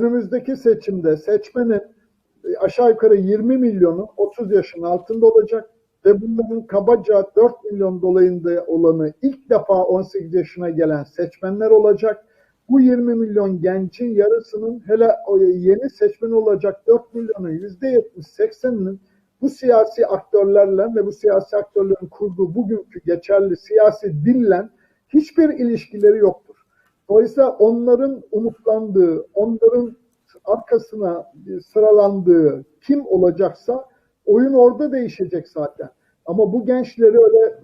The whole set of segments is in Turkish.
Önümüzdeki seçimde seçmenin e, aşağı yukarı 20 milyonu 30 yaşın altında olacak ve bunların kabaca 4 milyon dolayında olanı ilk defa 18 yaşına gelen seçmenler olacak. Bu 20 milyon gencin yarısının hele yeni seçmen olacak 4 milyonun %70-80'inin bu siyasi aktörlerle ve bu siyasi aktörlerin kurduğu bugünkü geçerli siyasi dille hiçbir ilişkileri yoktur. Dolayısıyla onların umutlandığı, onların arkasına sıralandığı kim olacaksa oyun orada değişecek zaten. Ama bu gençleri öyle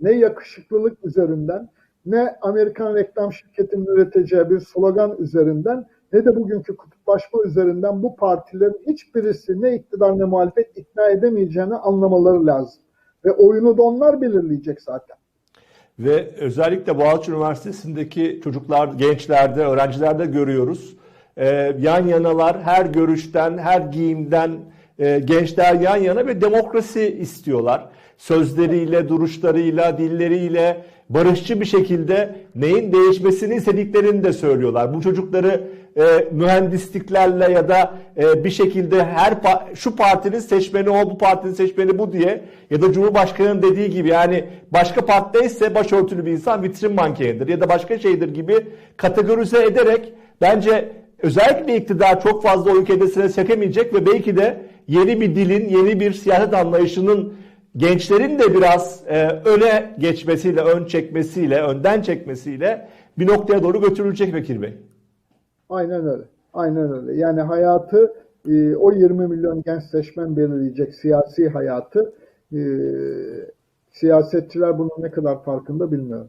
ne yakışıklılık üzerinden ne Amerikan reklam şirketinin üreteceği bir slogan üzerinden ne de bugünkü kutuplaşma üzerinden bu partilerin hiçbirisi ne iktidar ne muhalefet ikna edemeyeceğini anlamaları lazım. Ve oyunu da onlar belirleyecek zaten. Ve özellikle Boğaziçi Üniversitesi'ndeki çocuklar, gençlerde, öğrencilerde görüyoruz. Ee, yan yanalar her görüşten, her giyimden e, gençler yan yana ve demokrasi istiyorlar. Sözleriyle, duruşlarıyla, dilleriyle barışçı bir şekilde neyin değişmesini istediklerini de söylüyorlar. Bu çocukları e, mühendisliklerle ya da e, bir şekilde her pa- şu partinin seçmeni o, bu partinin seçmeni bu diye ya da Cumhurbaşkanı'nın dediği gibi yani başka partideyse başörtülü bir insan vitrin mankenidir ya da başka şeydir gibi kategorize ederek bence özellikle iktidar çok fazla oy kedesine çekemeyecek ve belki de yeni bir dilin, yeni bir siyaset anlayışının gençlerin de biraz e, öne geçmesiyle, ön çekmesiyle, önden çekmesiyle bir noktaya doğru götürülecek Bekir Bey. Aynen öyle. Aynen öyle. Yani hayatı e, o 20 milyon genç seçmen belirleyecek siyasi hayatı. E, siyasetçiler bunun ne kadar farkında bilmiyorum.